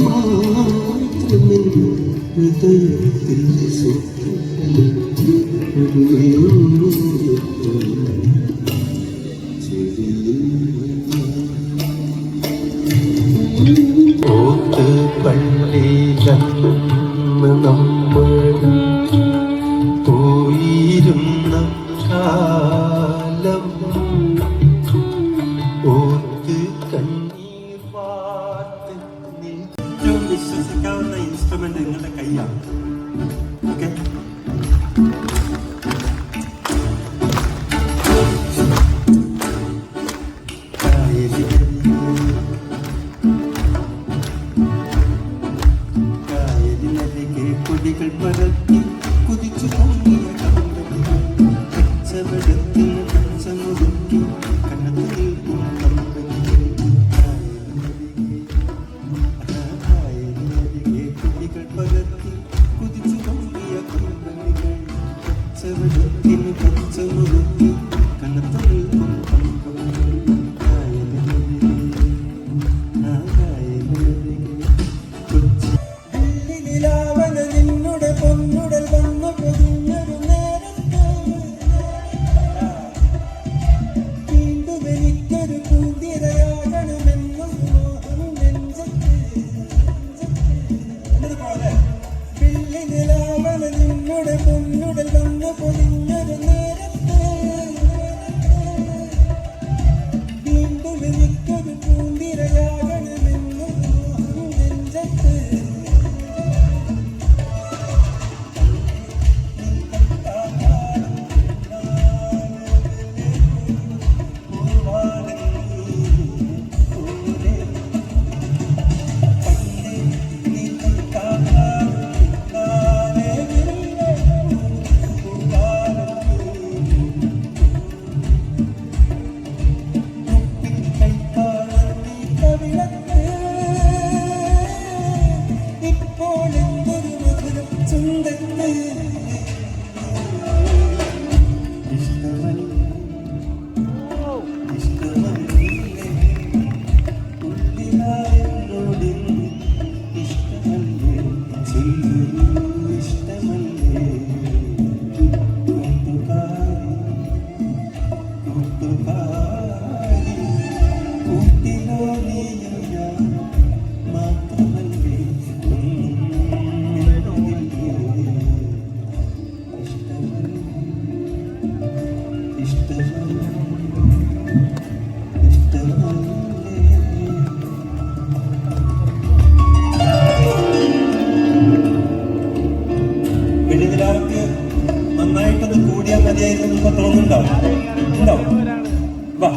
മാത്രമെന്ന് ഹൃദയത്തിൽ കാലം ഓത്ത് കണ്ണ ചെയ്യാവുന്ന ഇൻസ്ട്രുമെന്റ് നിങ്ങളുടെ കൈയാണ് ഓക്കെ കൊടികൾ മരത്തിൽ சிந்தித்து വെളിവിലാർക്ക് നന്നായിട്ടൊന്ന് കൂടിയാൽ മതിയായിരുന്നു ഇപ്പൊ തോന്നുന്നുണ്ടാവും ഉണ്ടാവും വാ.